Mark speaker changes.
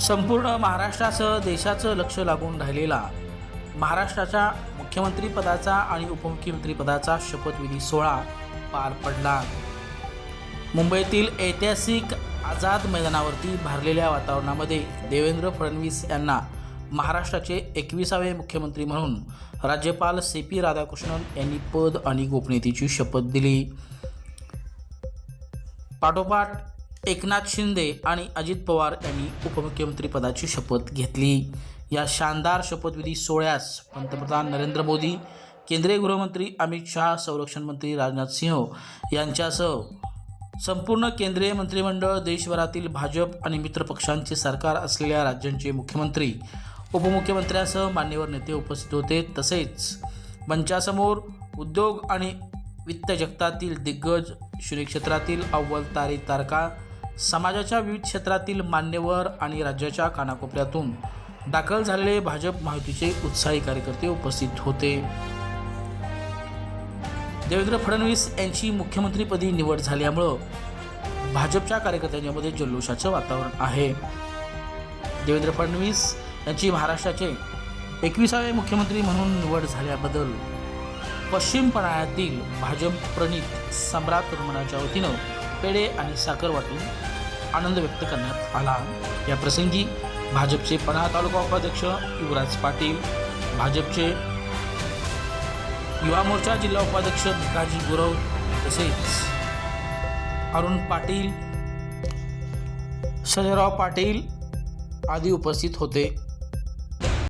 Speaker 1: संपूर्ण महाराष्ट्रासह देशाचं लक्ष लागून राहिलेला महाराष्ट्राच्या मुख्यमंत्रीपदाचा आणि उपमुख्यमंत्रीपदाचा शपथविधी सोहळा पार पडला. मुंबईतील ऐतिहासिक आझाद मैदानावरती भरलेल्या वातावरणामध्ये देवेंद्र फडणवीस यांना महाराष्ट्राचे एकविसावे मुख्यमंत्री म्हणून राज्यपाल सी पी राधाकृष्णन यांनी पद आणि गोपनीयतेची शपथ दिली. पाठोपाठ एकनाथ शिंदे आणि अजित पवार यांनी उपमुख्यमंत्रीपदाची शपथ घेतली. या शानदार शपथविधी सोहळ्यास पंतप्रधान नरेंद्र मोदी केंद्रीय गृहमंत्री अमित शहा संरक्षण मंत्री राजनाथ सिंह यांच्यासह संपूर्ण केंद्रीय मंत्रिमंडळ देशभरातील भाजप आणि मित्रपक्षांचे सरकार असलेल्या राज्यांचे मुख्यमंत्री उपमुख्यमंत्र्यासह मान्यवर नेते उपस्थित होते. तसेच मंचासमोर उद्योग आणि वित्त जगतातील दिग्गज श्री क्षेत्रातील अव्वल तारी तारका समाजाच्या विविध क्षेत्रातील मान्यवर आणि राज्याच्या कानाकोपऱ्यातून दाखल झालेले भाजप माहितीचे उत्साही कार्यकर्ते उपस्थित होते. देवेंद्र फडणवीस यांची मुख्यमंत्रीपदी निवड झाल्यामुळं भाजपच्या कार्यकर्त्यांच्यामध्ये जल्लोषाचं वातावरण आहे. देवेंद्र फडणवीस यांची महाराष्ट्राचे एकविसावे मुख्यमंत्री म्हणून निवड झाल्याबद्दल पश्चिम पणाळ्यातील भाजप प्रणित सम्राट तरुणाच्या वतीनं पेढे आणि साखर वाटून आनंद व्यक्त करण्यात आला. या प्रसंगी भाजपचे पणा तालुका उपाध्यक्ष युवराज पाटील भाजपचे युवा मोर्चा जिल्हा उपाध्यक्ष भिकाजी गुरव तसेच अरुण पाटील संजयराव पाटील आदी उपस्थित होते.